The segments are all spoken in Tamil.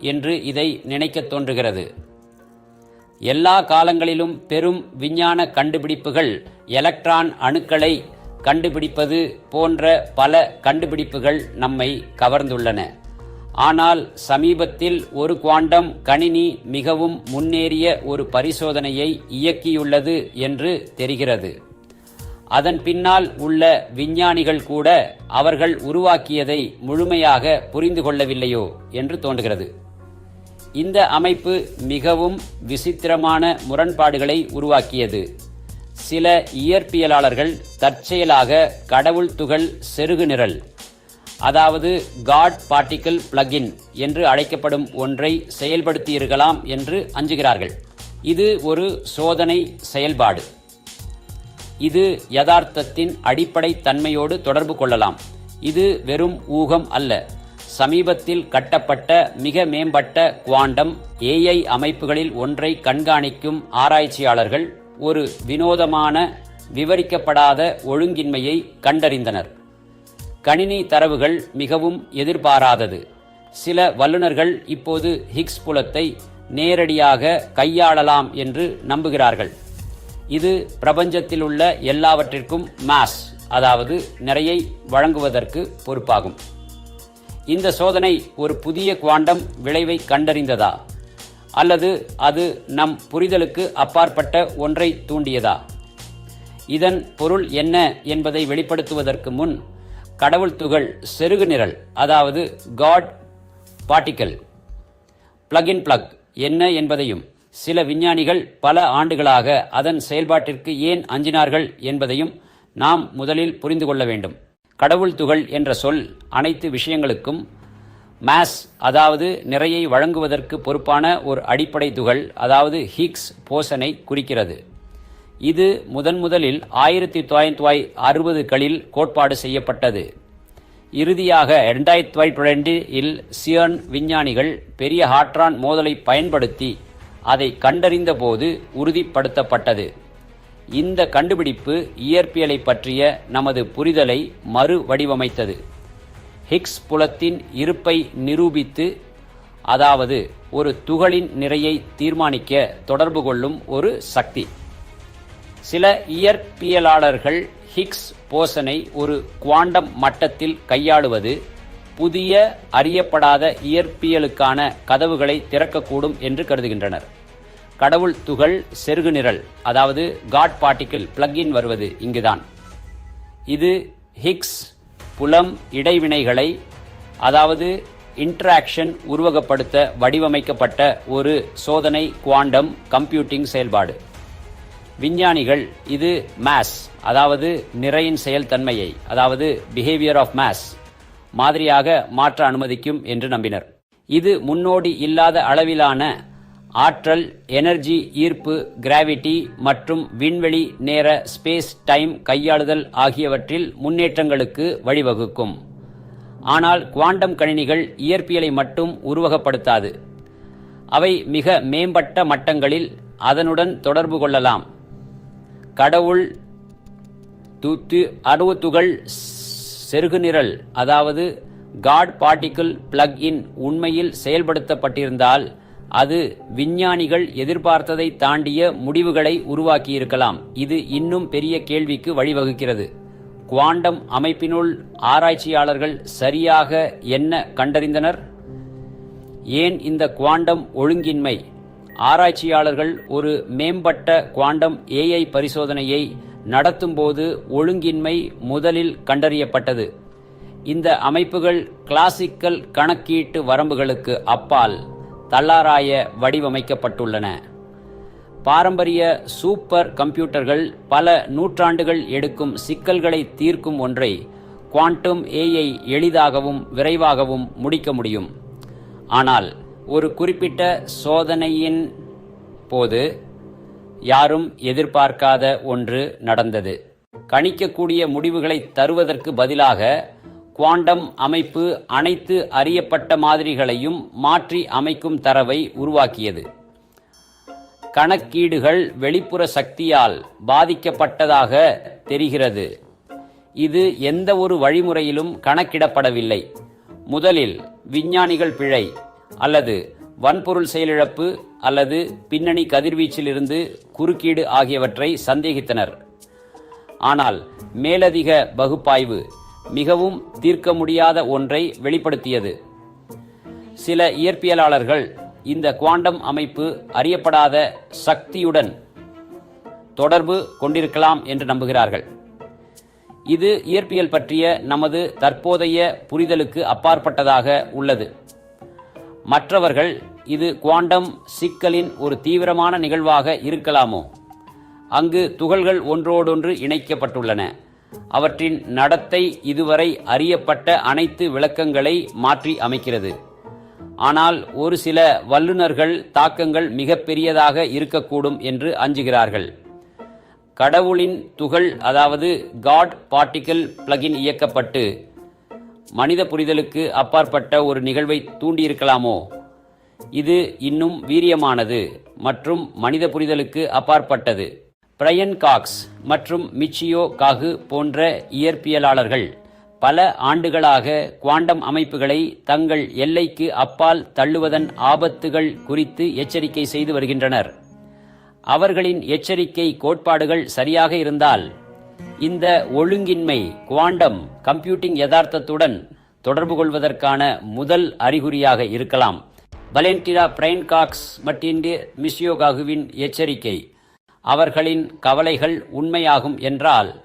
என்று இதை நினைக்கத் தோன்றுகிறது. எல்லா காலங்களிலும் பெரும் விஞ்ஞான கண்டுபிடிப்புகள் எலக்ட்ரான் அணுக்களை கண்டுபிடிப்பது போன்ற பல கண்டுபிடிப்புகள் நம்மை கவர்ந்துள்ளன. ஆனால் சமீபத்தில் ஒரு குவாண்டம் கணினி மிகவும் முன்னேறிய ஒரு பரிசோதனையை இயக்கியுள்ளது என்று தெரிகிறது. அதன் பின்னால் உள்ள விஞ்ஞானிகள் கூட அவர்கள் உருவாக்கியதை முழுமையாக புரிந்து கொள்ளவில்லையோ என்று தோன்றுகிறது. இந்த அமைப்பு மிகவும் விசித்திரமான முரண்பாடுகளை உருவாக்கியது. சில இயற்பியலாளர்கள் தற்செயலாக கடவுள் துகள் செருகு நிரல் அதாவது காட் பார்ட்டிக்கிள் பிளகின் என்று அழைக்கப்படும் ஒன்றை செயல்படுத்தியிருக்கலாம் என்று அஞ்சுகிறார்கள். இது ஒரு சோதனை செயல்பாடு. இது யதார்த்தத்தின் அடிப்படை தன்மையோடு தொடர்பு கொள்ளலாம். இது வெறும் ஊகம் அல்ல. சமீபத்தில் கட்டப்பட்ட மிக மேம்பட்ட குவாண்டம் ஏஐ அமைப்புகளில் ஒன்றை கண்காணிக்கும் ஆராய்ச்சியாளர்கள் ஒரு வினோதமான விவரிக்கப்படாத ஒழுங்கின்மையை கண்டறிந்தனர். கணினி தரவுகள் மிகவும் எதிர்பாராதது. சில வல்லுநர்கள் இப்போது ஹிக்ஸ் புலத்தை நேரடியாக கையாளலாம் என்று நம்புகிறார்கள். இது பிரபஞ்சத்தில் உள்ள எல்லாவற்றிற்கும் மாஸ் அதாவது நிறையை வழங்குவதற்கு பொறுப்பாகும். இந்த சோதனை ஒரு புதிய குவாண்டம் விளைவை கண்டறிந்ததா? அல்லது அது நம் புரிதலுக்கு அப்பாற்பட்ட ஒன்றை தூண்டியதா? இதன் பொருள் என்ன என்பதை வெளிப்படுத்துவதற்கு முன் கடவுள் துகள் செருகு நிரல் அதாவது God particle plug in plug என்ன என்பதையும் சில விஞ்ஞானிகள் பல ஆண்டுகளாக அதன் செயல்பாட்டிற்கு ஏன் அஞ்சினார்கள் என்பதையும் நாம் முதலில் புரிந்து கொள்ள வேண்டும். கடவுள் துகள் என்ற சொல் அனைத்து விஷயங்களுக்கும் மாஸ் அதாவது நிறையை வழங்குவதற்கு பொறுப்பான ஒரு அடிப்படை துகள் அதாவது ஹிக்ஸ் போசனை குறிக்கிறது. இது முதன் முதலில் ஆயிரத்தி தொள்ளாயிரத்தி அறுபதுகளில் கோட்பாடு செய்யப்பட்டது. இறுதியாக இரண்டாயிரத்தி தொள்ளாயிரத்தி இல் சியர்ன் விஞ்ஞானிகள் பெரிய ஹாட்ரான் மோதலை பயன்படுத்தி அதை கண்டறிந்த போது உறுதிப்படுத்தப்பட்டது. இந்த கண்டுபிடிப்பு இயற்பியலை பற்றிய நமது புரிதலை மறு வடிவமைத்தது. ஹிக்ஸ் புலத்தின் இருப்பை நிரூபித்து அதாவது ஒரு துகளின் நிறையை தீர்மானிக்க தொடர்பு கொள்ளும் ஒரு சக்தி. சில இயற்பியலாளர்கள் ஹிக்ஸ் போசனை ஒரு குவாண்டம் மட்டத்தில் கையாளுவது புதிய அறியப்படாத இயற்பியலுக்கான கதவுகளை திறக்கக்கூடும் என்று கருதுகின்றனர். கடவுள் துகள் செருகு நிரல் அதாவது காட் பார்ட்டிக்கிள் பிளக்இன் வருவது இங்குதான். இது ஹிக்ஸ் புலம் இடைவினைகளை அதாவது இன்ட்ராக்ஷன் உருவகப்படுத்த வடிவமைக்கப்பட்ட ஒரு சோதனை குவாண்டம் கம்ப்யூட்டிங் செயல்பாடு. விஞ்ஞானிகள் இது மாஸ் அதாவது நிறையின் செயல்தன்மையை அதாவது பிஹேவியர் ஆஃப் மாஸ் மாதிரியாக மாற்ற அனுமதிக்கும் என்று நம்பினர். இது முன்னோடி இல்லாத அளவிலான ஆற்றல் எனர்ஜி ஈர்ப்பு கிராவிட்டி மற்றும் விண்வெளி நேர ஸ்பேஸ் டைம் கையாளுதல் ஆகியவற்றில் முன்னேற்றங்களுக்கு வழிவகுக்கும். ஆனால் குவாண்டம் கணினிகள் இயற்பியலை மட்டும் உருவகப்படுத்தாது. அவை மிக மேம்பட்ட மட்டங்களில் அதனுடன் தொடர்பு கொள்ளலாம். கடவுள் துத்து அணுத்துகள் செருகுநிரல் அதாவது காட் பார்ட்டிக்கிள் பிளக் இன் உண்மையில் செயல்படுத்தப்பட்டிருந்தால் அது விஞ்ஞானிகள் எதிர்பார்த்ததை தாண்டிய முடிவுகளை உருவாக்கியிருக்கலாம். இது இன்னும் பெரிய கேள்விக்கு வழிவகுக்கிறது. குவாண்டம் அமைப்பினுள் ஆராய்ச்சியாளர்கள் சரியாக என்ன கண்டறிந்தனர்? ஏன் இந்த குவாண்டம் ஒழுங்கின்மை? ஆராய்ச்சியாளர்கள் ஒரு மேம்பட்ட குவாண்டம் ஏஐ பரிசோதனையை நடத்தும்போது ஒழுங்கின்மை முதலில் கண்டறியப்பட்டது. இந்த அமைப்புகள் கிளாசிக்கல் கணக்கீட்டு வரம்புகளுக்கு அப்பால் தள்ளாராய வடிவமைக்கப்பட்டுள்ளன. பாரம்பரிய சூப்பர் கம்ப்யூட்டர்கள் பல நூற்றாண்டுகள் எடுக்கும் சிக்கல்களை தீர்க்கும் ஒன்றை குவாண்டம் ஏஐ எளிதாகவும் விரைவாகவும் முடிக்க முடியும். ஆனால் ஒரு குறிப்பிட்ட சோதனையின் போது யாரும் எதிர்பார்க்காத ஒன்று நடந்தது. கணிக்கக்கூடிய முடிவுகளை தருவதற்கு பதிலாக குவாண்டம் அமைப்பு அனைத்து அறியப்பட்ட மாதிரிகளையும் மாற்றி அமைக்கும் தரவை உருவாக்கியது. கணக்கீடுகள் வெளிப்புற சக்தியால் பாதிக்கப்பட்டதாக தெரிகிறது. இது எந்த ஒரு வழிமுறையிலும் கணக்கிடப்படவில்லை. முதலில் விஞ்ஞானிகள் பிழை அல்லது வன்பொருள் செயலிழப்பு அல்லது பின்னணி கதிர்வீச்சிலிருந்து குறுக்கீடு ஆகியவற்றை சந்தேகித்தனர். ஆனால் மேலதிக பகுப்பாய்வு மிகவும் தீர்க்க முடியாத ஒன்றை வெளிப்படுத்தியது. சில இயற்பியலாளர்கள் இந்த குவாண்டம் அமைப்பு அறியப்படாத சக்தியுடன் தொடர்பு கொண்டிருக்கலாம் என்று நம்புகிறார்கள். இது இயற்பியல் பற்றிய நமது தற்போதைய புரிதலுக்கு அப்பாற்பட்டதாக உள்ளது. மற்றவர்கள் இது குவாண்டம் சிக்கலின் ஒரு தீவிரமான நிகழ்வாக இருக்கலாமோ? அங்கு துகள்கள் ஒன்றோடொன்று இணைக்கப்பட்டுள்ளன. அவற்றின் நடத்தை இதுவரை அறியப்பட்ட அனைத்து விளக்கங்களை மாற்றி அமைக்கிறது. ஆனால் ஒரு சில வல்லுநர்கள் தாக்கங்கள் மிகப்பெரியதாக இருக்கக்கூடும் என்று அஞ்சுகிறார்கள். கடவுளின் துகள் அதாவது காட் பார்ட்டிக்கல் பிளகின் இயக்கப்பட்டு மனித புரிதலுக்கு அப்பாற்பட்ட ஒரு நிகழ்வை தூண்டியிருக்கலாமோ? இது இன்னும் வீரியமானது மற்றும் மனித புரிதலுக்கு அப்பாற்பட்டது. பிரையன் காக்ஸ் மற்றும் மிச்சியோ காகு போன்ற இயற்பியலாளர்கள் பல ஆண்டுகளாக குவாண்டம் அமைப்புகளை தங்கள் எல்லைக்கு அப்பால் தள்ளுவதன் ஆபத்துகள் குறித்து எச்சரிக்கை செய்து வருகின்றனர். அவர்களின் எச்சரிக்கை கோட்பாடுகள் சரியாக இருந்தால் இந்த ஒழுங்கின்மை குவாண்டம் கம்ப்யூட்டிங் யதார்த்தத்துடன் தொடர்பு கொள்வதற்கான முதல் அறிகுறியாக இருக்கலாம். பலென்டிரா பிரைன்காக்ஸ் மற்றும் மிஸ்யோகாகுவின் எச்சரிக்கை. அவர்களின் கவலைகள் உண்மையாகும் என்றால்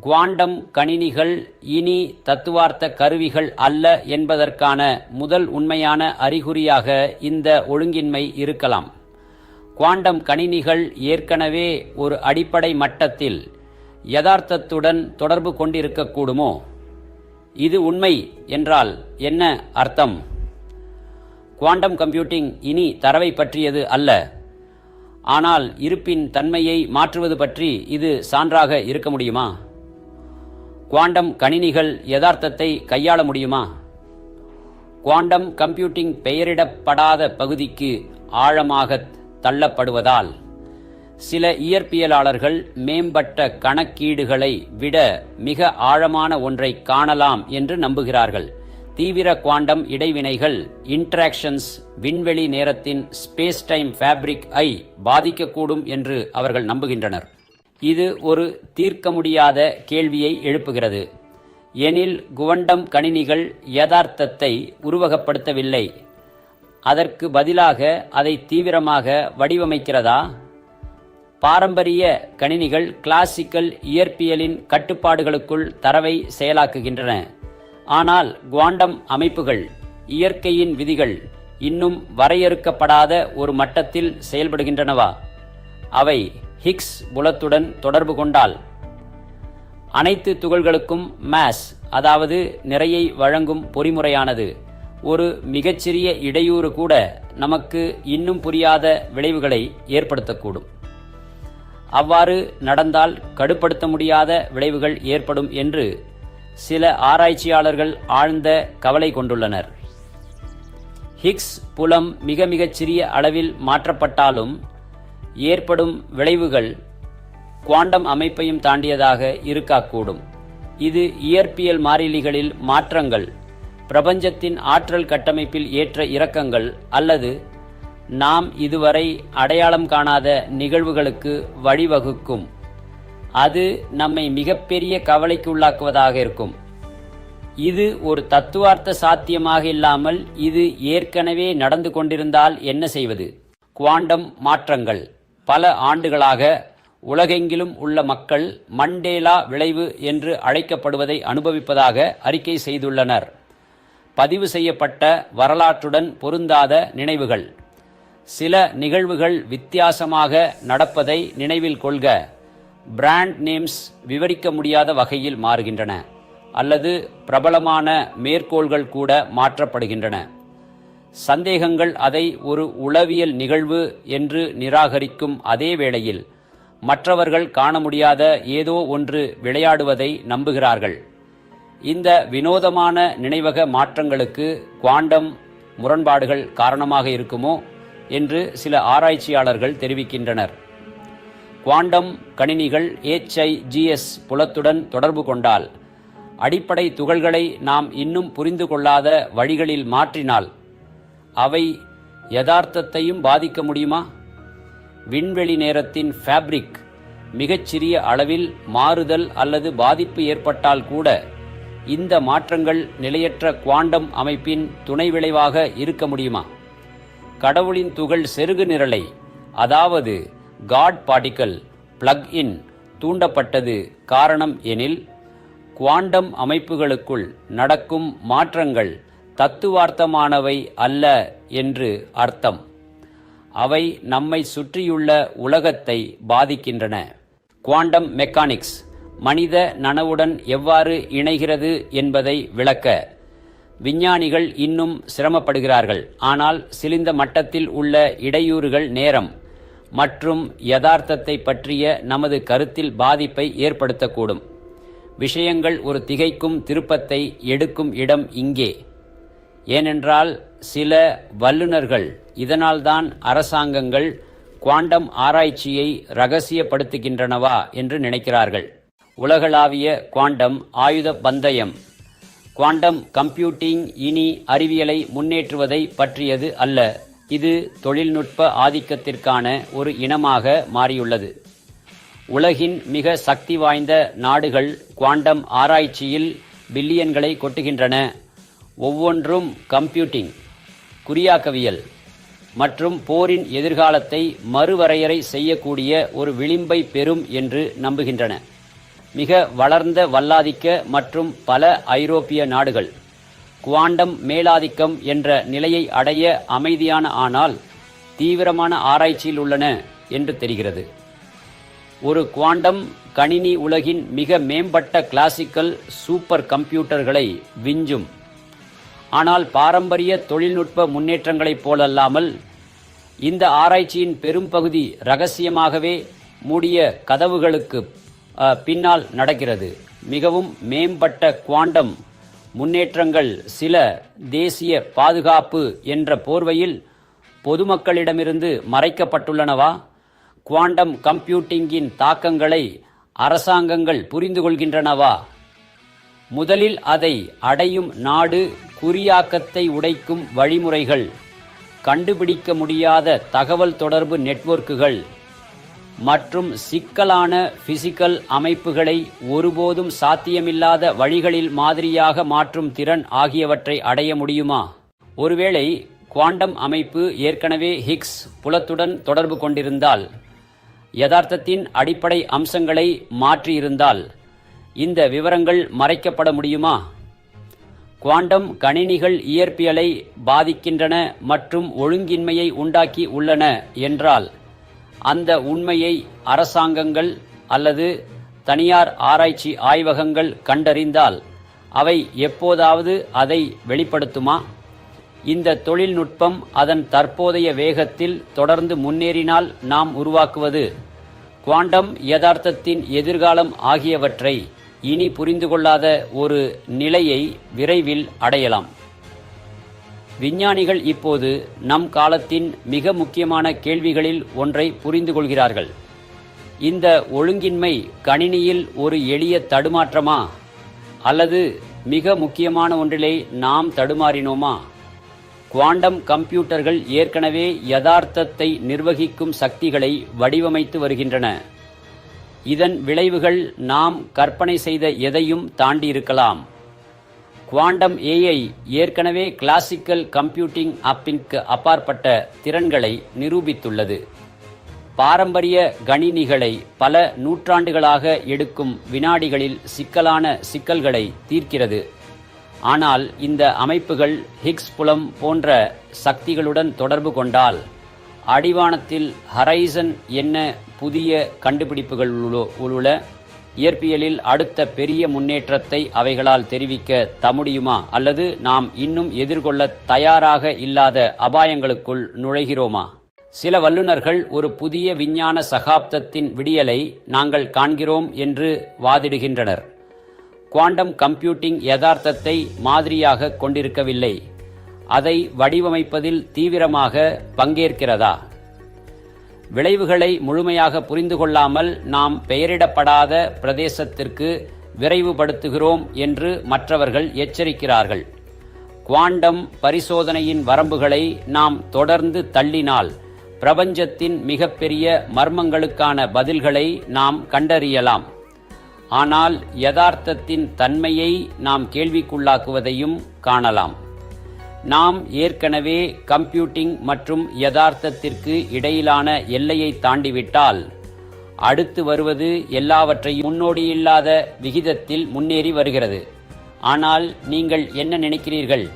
குவாண்டம் கணினிகள் இனி தத்துவார்த்த கருவிகள் அல்ல என்பதற்கான முதல் உண்மையான அறிகுறியாக இந்த ஒழுங்கின்மை இருக்கலாம். குவாண்டம் கணினிகள் ஏற்கனவே ஒரு அடிப்படை மட்டத்தில் யதார்த்தத்துடன் தொடர்பு கொண்டிருக்கக்கூடுமோ? இது உண்மை என்றால் என்ன அர்த்தம்? குவாண்டம் கம்ப்யூட்டிங் இனி தரவை பற்றியது அல்ல. ஆனால் இருப்பின் தன்மையை மாற்றுவது பற்றி இது சான்றாக இருக்க முடியுமா? குவாண்டம் கணினிகள் யதார்த்தத்தை கையாள முடியுமா? குவாண்டம் கம்ப்யூட்டிங் பெயரிடப்படாத பகுதிக்கு ஆழமாக தள்ளப்படுவதால். சில இயற்பியலாளர்கள் மேம்பட்ட கணக்கீடுகளை விட மிக ஆழமான ஒன்றை காணலாம் என்று நம்புகிறார்கள். தீவிர குவாண்டம் இடைவினைகள் இன்ட்ராக்ஷன்ஸ் விண்வெளி நேரத்தின் ஸ்பேஸ் டைம் ஃபேப்ரிக் ஐ பாதிக்கக்கூடும் என்று அவர்கள் நம்புகின்றனர். இது ஒரு தீர்க்க முடியாத கேள்வியை எழுப்புகிறது. எனில் குவண்டம் கணினிகள் யதார்த்தத்தை உருவகப்படுத்தவில்லை. அதற்கு பதிலாக அதை தீவிரமாக வடிவமைக்கிறதா? பாரம்பரிய கணினிகள் கிளாசிக்கல் இயற்பியலின் கட்டுப்பாடுகளுக்குள் தரவை செயலாக்குகின்றன. ஆனால் குவாண்டம் அமைப்புகள் இயற்கையின் விதிகள் இன்னும் வரையறுக்கப்படாத ஒரு மட்டத்தில் செயல்படுகின்றனவா? அவை ஹிக்ஸ் புலத்துடன் தொடர்பு கொண்டால் அனைத்து துகள்களுக்கும் மேஸ் அதாவது நிறையை வழங்கும் பொறிமுறையானது. ஒரு மிகச்சிறிய இடையூறு கூட நமக்கு இன்னும் புரியாத விளைவுகளை ஏற்படுத்தக்கூடும். அவ்வாறு நடந்தால் கடுப்படுத்த முடியாத விளைவுகள் ஏற்படும் என்று சில ஆராய்ச்சியாளர்கள் ஆழ்ந்த கவலை கொண்டுள்ளனர். ஹிக்ஸ் புலம் மிக மிகச் சிறிய அளவில் மாற்றப்பட்டாலும் ஏற்படும் விளைவுகள் குவாண்டம் அமைப்பையும் தாண்டியதாக இருக்கக்கூடும். இது இயற்பியல் மாறிலிகளில் மாற்றங்கள் பிரபஞ்சத்தின் ஆற்றல் கட்டமைப்பில் ஏற்ற இறக்கங்கள் அல்லது நாம் இதுவரை அடையாளம் காணாத நிகழ்வுகளுக்கு வழிவகுக்கும். அது நம்மை மிகப்பெரிய கவலைக்கு உள்ளாக்குவதாக இருக்கும். இது ஒரு தத்துவார்த்த சாத்தியமாக இல்லாமல் இது ஏற்கனவே நடந்து கொண்டிருந்தால் என்ன செய்வது? குவாண்டம் மாற்றங்கள். பல ஆண்டுகளாக உலகெங்கிலும் உள்ள மக்கள் மண்டேலா விளைவு என்று அழைக்கப்படுவதை அனுபவிப்பதாக அறிக்கை செய்துள்ளனர். பதிவு செய்யப்பட்ட வரலாற்றுடன் பொருந்தாத நினைவுகள். சில நிகழ்வுகள் வித்தியாசமாக நடப்பதை நினைவில் கொள்க. பிராண்ட் நேம்ஸ் விவரிக்க முடியாத வகையில் மாறுகின்றன அல்லது பிரபலமான மேற்கோள்கள் கூட மாற்றப்படுகின்றன. சந்தேகங்கள் அதை ஒரு உளவியல் நிகழ்வு என்று நிராகரிக்கும் அதே வேளையில் மற்றவர்கள் காண முடியாத ஏதோ ஒன்று விளையாடுவதை நம்புகிறார்கள். இந்த வினோதமான நினைவக மாற்றங்களுக்கு குவாண்டம் முரண்பாடுகள் காரணமாக இருக்குமோ? என்று சில ஆராய்ச்சியாளர்கள் தெரிவிக்கின்றனர். குவாண்டம் கணினிகள் ஏச்ஐஜிஎஸ் புலத்துடன் தொடர்பு கொண்டால் அடிப்படை துகள்களை நாம் இன்னும் புரிந்து கொள்ளாத வழிகளில் மாற்றினால் அவை யதார்த்தத்தையும் பாதிக்க முடியுமா? விண்வெளி நேரத்தின் ஃபேப்ரிக் மிகச்சிறிய அளவில் மாறுதல் அல்லது பாதிப்பு ஏற்பட்டால் கூட இந்த மாற்றங்கள் நிலையற்ற குவாண்டம் அமைப்பின் துணை விளைவாக இருக்க முடியுமா? கடவுளின் துகள் செருகு நிரலை அதாவது காட் பார்ட்டிக்கல் பிளக் இன் தூண்டப்பட்டது காரணம் எனில் குவாண்டம் அமைப்புகளுக்குள் நடக்கும் மாற்றங்கள் தத்துவார்த்தமானவை அல்ல என்று அர்த்தம். அவை நம்மை சுற்றியுள்ள உலகத்தை பாதிக்கின்றன. குவாண்டம் மெக்கானிக்ஸ் மனித நனவுடன் எவ்வாறு இணைகிறது என்பதை விளக்க விஞ்ஞானிகள் இன்னும் சிரமப்படுகிறார்கள். ஆனால் சிலிந்த மட்டத்தில் உள்ள இடையூறுகள் நேரம் மற்றும் யதார்த்தத்தை பற்றிய நமது கருத்தில் பாதிப்பை ஏற்படுத்தக்கூடும். விஷயங்கள் ஒரு திகைக்கும் திருப்பத்தை எடுக்கும் இடம் இங்கே. ஏனென்றால் சில வல்லுநர்கள் இதனால்தான் அரசாங்கங்கள் குவாண்டம் ஆராய்ச்சியை ரகசியப்படுத்துகின்றனவா என்று நினைக்கிறார்கள். உலகளாவிய குவாண்டம் ஆயுத பந்தயம் குவாண்டம் கம்ப்யூட்டிங் இனி அறிவியலை முன்னேற்றுவதை பற்றியது அல்ல. இது தொழில்நுட்ப ஆதிக்கத்திற்கான ஒரு இனமாக மாறியுள்ளது. உலகின் மிக சக்தி வாய்ந்த நாடுகள் குவாண்டம் ஆராய்ச்சியில் பில்லியன்களை கொட்டுகின்றன. ஒவ்வொன்றும் கம்ப்யூட்டிங் குறியாக்கவியல் மற்றும் போரின் எதிர்காலத்தை மறுவரையறை செய்யக்கூடிய ஒரு விளிம்பை பெறும் என்று நம்புகின்றன. மிக வளர்ந்த வல்லாதிக்க மற்றும் பல ஐரோப்பிய நாடுகள். குவாண்டம் மேலாதிக்கம் என்ற நிலையை அடைய அமைதியான ஆனால் தீவிரமான ஆராய்ச்சியில் உள்ளன என்று தெரிகிறது. ஒரு குவாண்டம் கணினி உலகின் மிக மேம்பட்ட கிளாசிக்கல் சூப்பர் கம்ப்யூட்டர்களை விஞ்சும். ஆனால் பாரம்பரிய தொழில்நுட்ப முன்னேற்றங்களைப் போலல்லாமல் இந்த ஆராய்ச்சியின் பெரும்பகுதி ரகசியமாகவே மூடிய கதவுகளுக்கு பின்னால் நடக்கிறது. மிகவும் மேம்பட்ட குவாண்டம் முன்னேற்றங்கள் சில தேசிய பாதுகாப்பு என்ற போர்வையில் பொதுமக்களிடமிருந்து மறைக்கப்பட்டுள்ளனவா? குவாண்டம் கம்ப்யூட்டிங்கின் தாக்கங்களை அரசாங்கங்கள் புரிந்து கொள்கின்றனவா? முதலில் அதை அடையும் நாடு குறியாக்கத்தை உடைக்கும் வழிமுறைகள் கண்டுபிடிக்க முடியாத தகவல் தொடர்பு நெட்வொர்க்குகள் மற்றும் சிக்கலான பிசிக்கல் அமைப்புகளை ஒருபோதும் சாத்தியமில்லாத வழிகளில் மாதிரியாக மாற்றும் திறன் ஆகியவற்றை அடைய முடியுமா? ஒருவேளை குவாண்டம் அமைப்பு ஏற்கனவே ஹிக்ஸ் புலத்துடன் தொடர்பு கொண்டிருந்தால் யதார்த்தத்தின் அடிப்படை அம்சங்களை மாற்றியிருந்தால் இந்த விவரங்கள் மறைக்கப்பட முடியுமா? குவாண்டம் கணினிகள் இயற்பியலை பாதிக்கின்றன மற்றும் ஒழுங்கின்மையை உண்டாக்கி உள்ளன என்றால் அந்த உண்மையை அரசாங்கங்கள் அல்லது தனியார் ஆராய்ச்சி ஆய்வகங்கள் கண்டறிந்தால் அவை எப்போதாவது அதை வெளிப்படுத்துமா? இந்த தொழில்நுட்பம் அதன் தற்போதைய வேகத்தில் தொடர்ந்து முன்னேறினால் நாம் உருவாக்குவது குவாண்டம் யதார்த்தத்தின் எதிர்காலம் ஆகியவற்றை இனி புரிந்து கொள்ளாத ஒரு நிலையை விரைவில் அடையலாம். விஞ்ஞானிகள் இப்போது நம் காலத்தின் மிக முக்கியமான கேள்விகளில் ஒன்றை புரிந்து கொள்கிறார்கள். இந்த ஒழுங்கின்மை கணினியில் ஒரு எளிய தடுமாற்றமா? அல்லது மிக முக்கியமான ஒன்றிலே நாம் தடுமாறினோமா? குவாண்டம் கம்ப்யூட்டர்கள் ஏற்கனவே யதார்த்தத்தை நிர்வகிக்கும் சக்திகளை வடிவமைத்து வருகின்றன. இதன் விளைவுகள் நாம் கற்பனை செய்த எதையும் தாண்டியிருக்கலாம். குவாண்டம் ஏஐ ஏற்கனவே கிளாசிக்கல் கம்ப்யூட்டிங் அப்பிற்கு அப்பாற்பட்ட திறன்களை நிரூபித்துள்ளது. பாரம்பரிய கணினிகளை பல நூற்றாண்டுகளாக எடுக்கும் வினாடிகளில் சிக்கலான சிக்கல்களை தீர்க்கிறது. ஆனால் இந்த அமைப்புகள் ஹிக்ஸ் புலம் போன்ற சக்திகளுடன் தொடர்பு கொண்டால் அடிவானத்தில் ஹரைசன் என்ன புதிய கண்டுபிடிப்புகள் உள்ள- உள்ள இயற்பியலில் அடுத்த பெரிய முன்னேற்றத்தை அவைகளால் தெரிவிக்க தமுடியுமா? அல்லது நாம் இன்னும் எதிர்கொள்ள தயாராக இல்லாத அபாயங்களுக்குள் நுழைகிறோமா? சில வல்லுநர்கள் ஒரு புதிய விஞ்ஞான சகாப்தத்தின் விடியலை நாங்கள் காண்கிறோம் என்று வாதிடுகின்றனர். குவாண்டம் கம்ப்யூட்டிங் யதார்த்தத்தை மாதிரியாக கொண்டிருக்கவில்லை. அதை வடிவமைப்பதில் தீவிரமாக பங்கேற்கிறதா? விளைவுகளை முழுமையாக புரிந்து கொள்ளாமல் நாம் பெயரிடப்படாத பிரதேசத்திற்கு விரைவுபடுத்துகிறோம் என்று மற்றவர்கள் எச்சரிக்கிறார்கள். குவாண்டம் பரிசோதனையின் வரம்புகளை நாம் தொடர்ந்து தள்ளினால் பிரபஞ்சத்தின் மிகப்பெரிய மர்மங்களுக்கான பதில்களை நாம் கண்டறியலாம். ஆனால் யதார்த்தத்தின் தன்மையை நாம் கேள்விக்குள்ளாக்குவதையும் காணலாம். நாம் ஏற்கனவே கம்ப்யூட்டிங் மற்றும் யதார்த்தத்திற்கு இடையிலான எல்லையை தாண்டிவிட்டால் அடுத்து வருவது எல்லாவற்றையும் முன்னோடியில்லாத விகிதத்தில் முன்னேறி வருகிறது. ஆனால் நீங்கள் என்ன நினைக்கிறீர்கள்?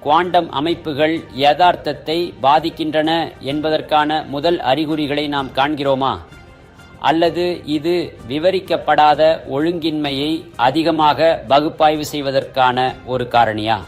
குவாண்டம் அமைப்புகள் யதார்த்தத்தை பாதிக்கின்றன என்பதற்கான முதல் அறிகுறிகளை நாம் காண்கிறோமா? அல்லது இது விவரிக்கப்படாத ஒழுங்கின்மையை அதிகமாக பகுப்பாய்வு செய்வதற்கான ஒரு காரணியா?